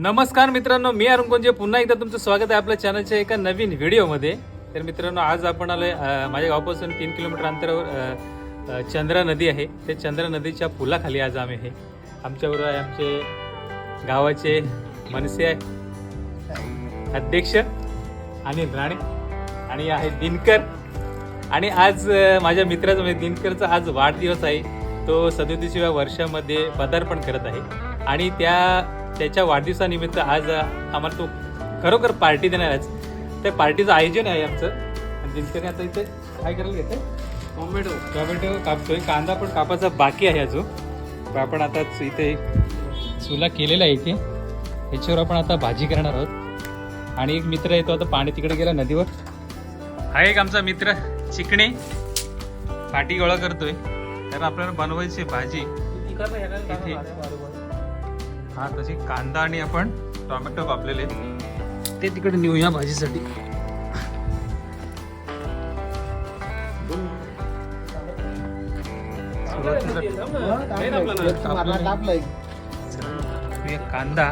नमस्कार मित्रांनो मी अरुण कोंजे. पुन्हा एकदा तुमचं स्वागत आहे आपल्या चॅनलच्या एका नवीन व्हिडिओमध्ये. तर मित्रांनो आज आपण आलोय माझ्या गावापासून तीन किलोमीटर अंतरावर चंद्रा नदी आहे. ते चंद्रा नदीच्या पुलाखाली आज आम्ही आहे. आमच्याबरोबर आहे आमचे गावाचे मनसे आहे अध्यक्ष अनिल राणे. आणि आहे दिनकर. आणि आज माझ्या मित्राचा म्हणजे दिनकरचा आज वाढदिवस आहे. तो सदोतीसव्या वर्षामध्ये पदार्पण करत आहे. आणि त्या त्याच्या वाढदिवसानिमित्त आज आम्हाला तो खरोखर पार्टी देणार आहे. त्या पार्टीचं आयोजन आहे आमचं. आणि दिनकर आता इथे काय करायला घेतंय टोमॅटो. टोमॅटो कापतोय. कांदा पण कापायचा बाकी आहे अजून. आपण आता इथे चुला केलेला आहे इथे. याच्यावर आपण आता भाजी करणार आहोत. आणि एक मित्र येतो आता पाणी तिकडे गेला नदीवर. हा एक आमचा मित्र चिकणे. पाठी गोळा करतोय. कारण आपल्याला बनवायची भाजी. इथे. हा तशी कांदा आणि आपण टोमॅटो कापलेले. ते तिकडे नेऊया भाजीसाठी. कांदा.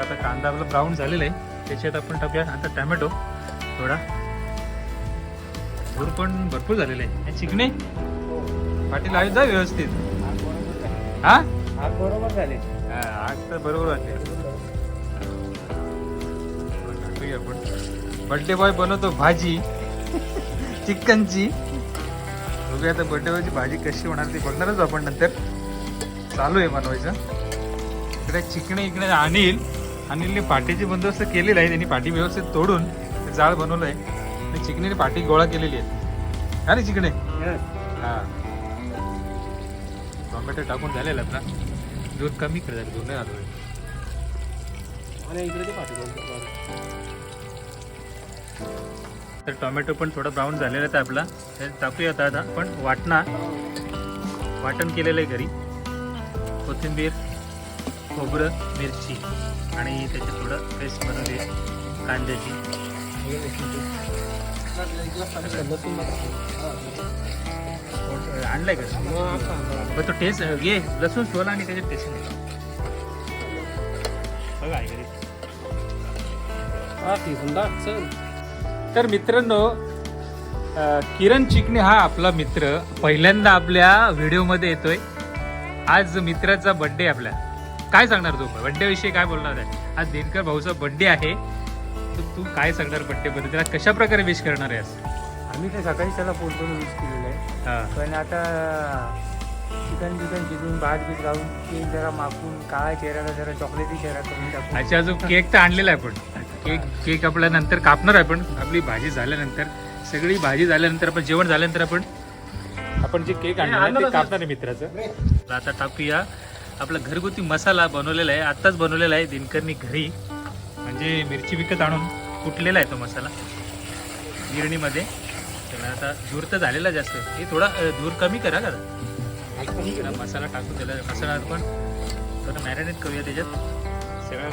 चला आता कांदा आपला ब्राऊन झालेला आहे. त्याच्यात आपण टाकूया आता टॅमॅटो थोडा. धूर पण भरपूर झालेला आहे. आणि चिकणे पाटील आयुष जा व्यवस्थित. हा? बरोबर झाले आग तर बरोबर वाटते आपण. बड्डे बॉय बनवतो भाजी. चिकनची. बघूया आता बड्डे बॉयची भाजी कशी होणार ती बघणारच आपण नंतर. चालू आहे बनवायचं. इकडे चिकणे इकडे अनिल. अनिलने पाठीची बंदोबस्त केलेला आहे. त्यांनी पाठी व्यवस्थित तोडून ते जाळ बनवलं आहे आणि चिकणीने पाठी गोळा केलेली आहे. अरे चिकणे हा. टोमॅटो टाकून झालेला आपला दूध कमी कर दूध नाही आलो तर टोमॅटो पण थोडा ब्राऊन झालेला आहे आपला. हे टाकूया आता आता पण वाटणा. वाटण केलेलं आहे घरी. कोथिंबीर. खोबरं मिरची आणि त्याच्यात थोडं पेस्ट बनवली कांद्याची. आणलाय आणलंय का तो टेस्ट घे लसूण सोला आणि त्याच्यात टेस्ट नाही. बघा तर मित्रांनो किरण चिकणे हा आपला मित्र. पहिल्यांदा आपल्या व्हिडिओमध्ये येतोय. आज मित्राचा बर्थडे आपल्या. काय सांगणार तू? बर्थडे विषयी काय बोलणार आहे? आज दिनकर भाऊचा बर्थडे आहे. तर तू काय सांगणार बर्थडे बद्दल त्याला कशा प्रकारे विश करणार आहेस? आम्ही ते सकाळी त्याला फोन करून यूज केलेलं आहे. हा. पण आता चिकन चिकन शिजून भात बीत घालून केक जरा मापून काळा चेहऱ्याला जरा चॉकलेटी चेहरा करून टाकून. अच्छा अजून केक तर आणलेला आहे पण. केक केक आपल्या नंतर कापणार आहे पण. आपली भाजी झाल्यानंतर सगळी भाजी झाल्यानंतर आपण जेवण झाल्यानंतर आपण आपण जे केक आणणार आहे ते कापणार आहे मित्राचं. आता टाकूया. आपला घरगुती मसाला बनवलेला आहे आत्ताच बनवलेला आहे दिनकरनी घरी. म्हणजे मिरची विकत आणून कुटलेला आहे तो मसाला. गिरणीमध्ये. त्याला आता धूर तर झालेला जास्त. हे थोडा धूर कमी करा का? मसाला टाकू त्याला मसाला आपण थोडं मॅरिनेट करूया त्याच्यात. सगळ्या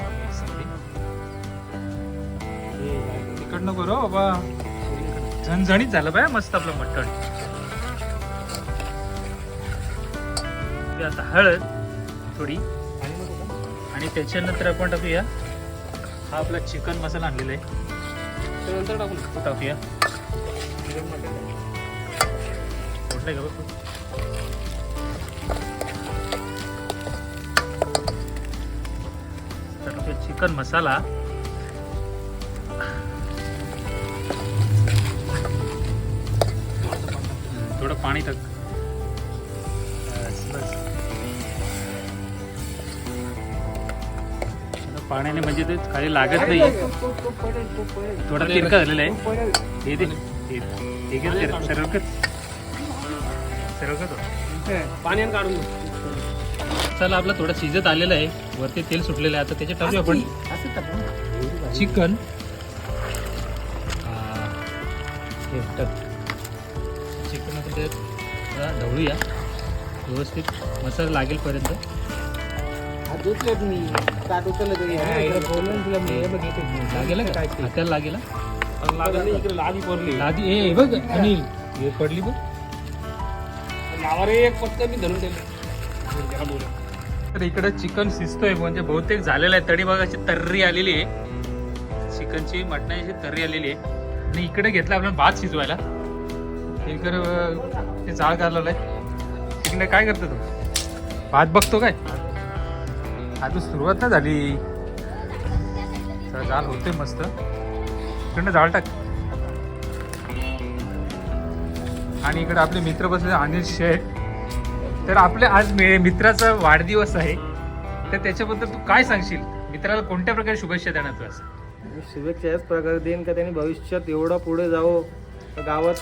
तिकडनं करू बाबा. झणझणीत झालं बाय मस्त आपलं मटण. आता हळद. थोडी आणि त्याच्यानंतर आपण टाकूया. हा आपला चिकन मसाला आणलेला आहे. त्यानंतर टाकून तो टाकूया. कुठला आहे का बघ? तर टाकूया चिकन मसाला. थोडं पाणी टाक. पाण्याने म्हणजे ते खाली लागत नाही. थोडा तिरका झालेला आहे. हे दे. हे घे. पाण्यानं काढून चला आपला थोडा शिजत आलेला आहे. वरती तेल सुटलेलं आहे. आता त्याच्यात टाकूया आपण. चिकन. चिकन जरा ढवळूया. व्यवस्थित. मसाला लागेलपर्यंत बोलून तुला मी हे बघितलं लागेल का? हाताला लागेल हा? इकडे लादी पडली. लादी ए हे बघ अनिल हे पडली बघ. नावारे एक पत्ता मी धरून ठेवलं. तर इकडं चिकन शिजतोय म्हणजे बहुतेक झालेलं आहे. तरी बघा अशी तर्री आलेली आहे. चिकनची मटणाची अशी तर्री आलेली आहे. आणि इकडे घेतलं आपण भात शिजवायला. इकडे ते जाळ घालवलंय तिकडे काय करतो तू? भात बघतो काय? अजून सुरुवात नाही झाली. तर जाळ होते मस्त. इकडनं जाळ टाक. आणि इकडे आपले मित्र बसले अनिल शेठ. तर आपल्या आज मित्राचा वाढदिवस आहे. तर त्याच्याबद्दल तू काय सांगशील? मित्राला कोणत्या प्रकारे शुभेच्छा देणार तू शुभेच्छा याच प्रकारे देईन का त्यांनी भविष्यात एवढा पुढे जावं? तर गावात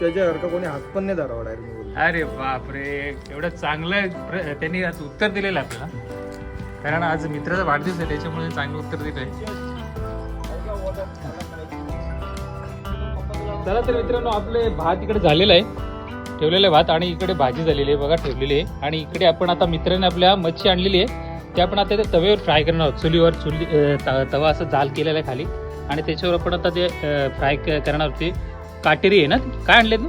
त्याच्यासारखं कोणी हात पण नाही धरावा डायरेक्ट. अरे बापरे एवढं चांगलं त्यांनी आज उत्तर दिलेलं आपल्याला. कारण आज मित्राचा वाढदिवस आहे त्याच्यामुळे चांगलं उत्तर दिलंय चला तर मित्रांनो आपले भात इकडे झालेलं आहे. ठेवलेलं आहे भात आणि इकडे भाजी झालेली आहे बघा ठेवलेली आहे. आणि इकडे आपण आता मित्राने आपल्या मच्छी आणलेली आहे. ते आपण आता त्या तव्यावर फ्राय करणार आहोत. चुलीवर चुली त- तवा असं जाल केलेला आहे खाली. आणि त्याच्यावर आपण आता ते फ्राय करणार होते काटेरी आहे ना? काय आणले तू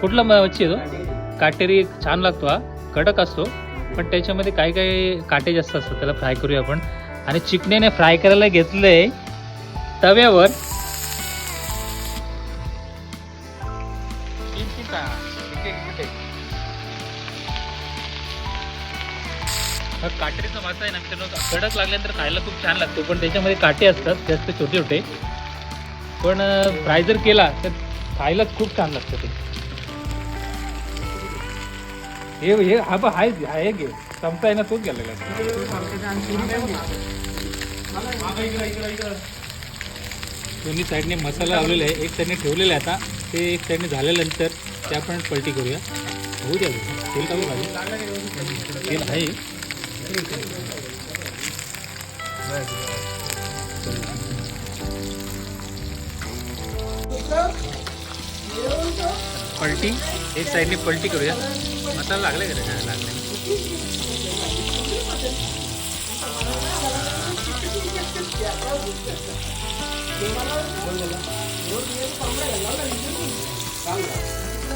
कुठला म- मच्छी आहे तो? काटेरी छान लागतो हा. कडक असतो. पण त्याच्यामध्ये काही काही काटे जास्त असतात त्याला फ्राय करूया आपण. आणि चिकनेने फ्राय करायला घेतलंय तव्यावर. हा मासा आहे ना मित्रांनो. कडक लागल्यानंतर खायला खूप छान लागतो पण त्याच्यामध्ये काटे असतात जास्त छोटे छोटे पण फ्राय जर केला तर खायला खूप छान लागतं ते. हे हे हा बघ हाय आहे घे संपता आहे ना तोच गेलेला दोन्ही साईडने मसाला लावलेला आहे. एक साईडने ठेवलेला आहे आता. ते एक साईडने झाल्यानंतर ते आपण पलटी करूया. होऊ द्या तेल टाकू लागेल. तेल आहे. पलटी एक साईडने पलटी करूया. मसाला लागला का रे? हा, लागला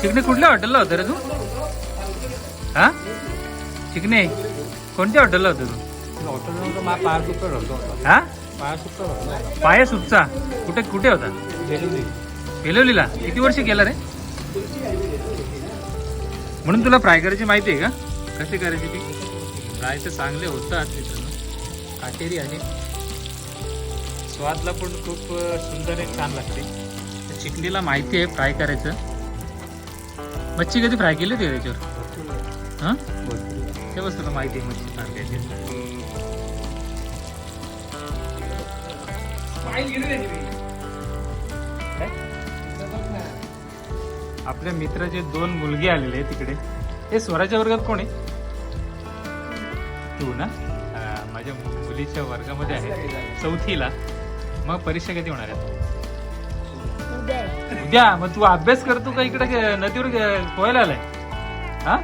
चिकने कुठल्या हॉटेलला होतं रे तू? हा? चिकने? कोणत्या हॉटेलला होतं तू? हा? पाया सुटचा. कुठे कुठे होता? बेलवलीला किती वर्ष केला रे? म्हणून तुला फ्राय करायची माहिती आहे का? कसे करायची ती? फ्राय तर चांगले होतात मित्रांनो. काटेरी आहे. स्वादला पण खूप सुंदर आणि छान लागते. चिकणीला माहिती आहे फ्राय करायचं. मच्छी कधी फ्राय केली होती त्याच्यावर हां? तेव्हाच तुला माहिती आहे मच्छी फ्राय करायची आपल्या मित्राचे दोन मुलगे आलेले आहे तिकडे हे स्वराच्या वर्गात कोण आहे? तू ना? माझ्या मुलीच्या वर्गामध्ये आहे. चौथीला. मग परीक्षा कधी होणार आहे उद्या. मग तू अभ्यास करतो का इकडे नदीवर पोहायला आलाय? हा?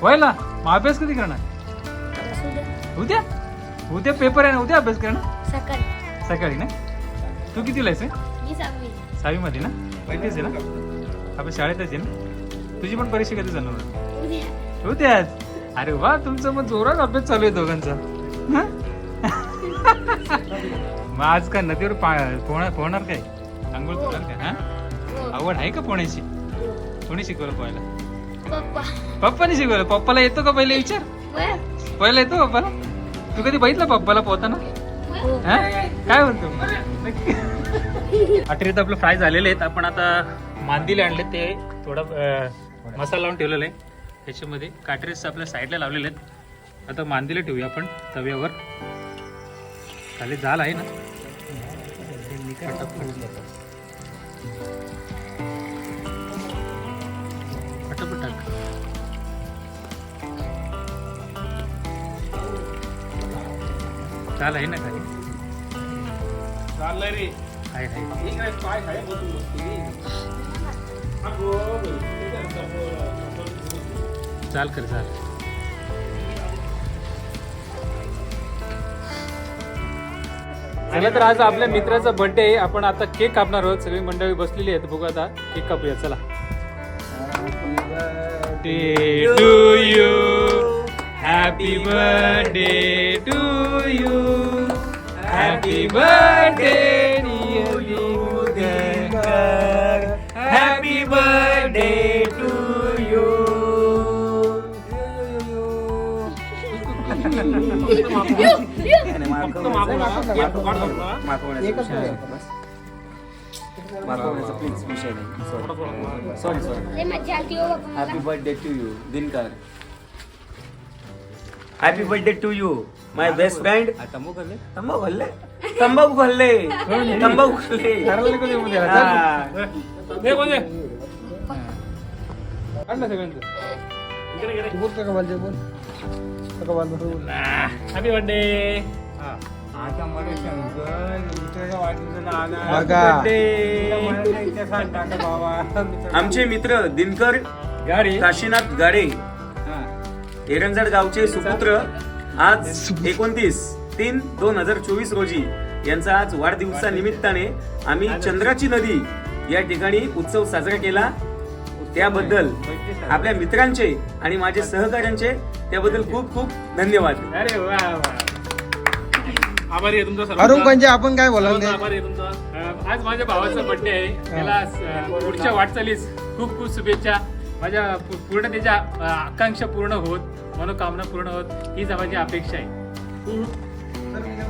पोहायला मग अभ्यास कधी करणार? उद्या. उद्या? पेपर आहे ना? उद्या अभ्यास करणार? सकाळी. सकाळी ना? तू किती लायस मी सहावी. मध्ये ना? माहितीच आहे ना? आपण शाळेतच आहे ना? तुझी पण परीक्षा कधी जाणार उद्या. उद्याच? अरे वा तुमचा मग जोरात अभ्यास चालू आहे दोघांचा. हं? मग आज का नदीवर पोहणार पोहणार काय? आंघोळ करणार काय? हा? हो. आवड आहे का पोहण्याची? कोणी शिकवलं पोहायला? पप्पा. पप्पाने शिकवलं. पप्पाला येतो का पहिले विचार. पहिला येतो पप्पाला? तू कधी बघितलं पप्पाला पोहताना? हो. हा? काय म्हणतो? अखेरीत आपलं फ्राय झालेले आहेत. आपण आता मांदीले आणले ते थोडा मसाला लावून ठेवलेला आहे. त्याच्यामध्ये काटरेस आपल्या साईडला लावलेले आहेत. आता मांदीले ठेवूया आपण तव्यावर. खाली जाल आहे ना? टाक. जाल आहे ना खाली? चाललंय रे. हाय चाल कर चाल चला तर आज आपल्या मित्राचा बर्थडे आहे. आपण आता केक कापणार आहोत. सगळी मंडळी बसलेली आहेत. बघू आता केक कापूया. चला. To you happy birthday to you happy birthday sorry sorry हो happy. Birthday to you Dinkar happy birthday to you my best friend तंबाखू खाल्ले तंबाखू खाल्ले तंबाखू खाल्ले कोण आहे? काढलं सगळ्यांचं बोल काका बालजे बोल काका बाल बोल हॅपी बर्थडे. आता मला शंकर मित्राच्या वाढदिवसाला आला. बघा. मला नाही इथे सांग टाका बाबा. आमचे मित्र दिनकर गाडी. काशीनाथ गाडे एरंजड गावचे सुपुत्र. आज एकोणतीस तीन दोन हजार चोवीस रोजी यांचा आज वाढदिवसा निमित्ताने आम्ही चंद्राची नदी या ठिकाणी उत्सव साजरा केला. त्याबद्दल आपल्या मित्रांचे आणि माझे सहकाऱ्यांचे त्याबद्दल खूप खूप धन्यवाद. अरे वा वा. आभारी आहे तुमचा सर्वांचा. अरुण म्हणजे आपण काय बोलाल सर्वांचा आभारी आहे तुमचा. अं, आज माझ्या भावाचा बर्थडे आहे. त्याला अं, पुढच्या वाटचालीस खूप खूप शुभेच्छा. माझ्या पू- पूर्ण त्याच्या अं, आकांक्षा पूर्ण होत मनोकामना पूर्ण होत. हीच माझी अपेक्षा आहे.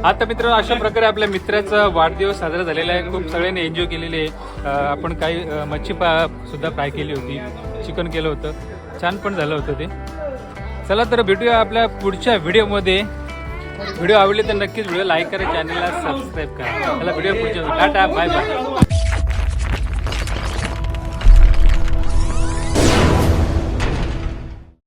आता मित्रांनो अशा प्रकारे आपल्या मित्राचा वाढदिवस साजरा झालेला आहे. खूप सगळ्यांनी एन्जॉय केलेले आहे. आपण काही मच्छी पा सुद्धा फ्राय केली होती. चिकन केलं होतं. छान पण झालं होतं ते. चला तर भेटूया आपल्या पुढच्या व्हिडिओमध्ये. व्हिडिओ आवडले तर नक्कीच व्हिडिओ लाईक करा चॅनलला सबस्क्राईब करा. चला व्हिडिओ पुढच्या टाटा बाय बाय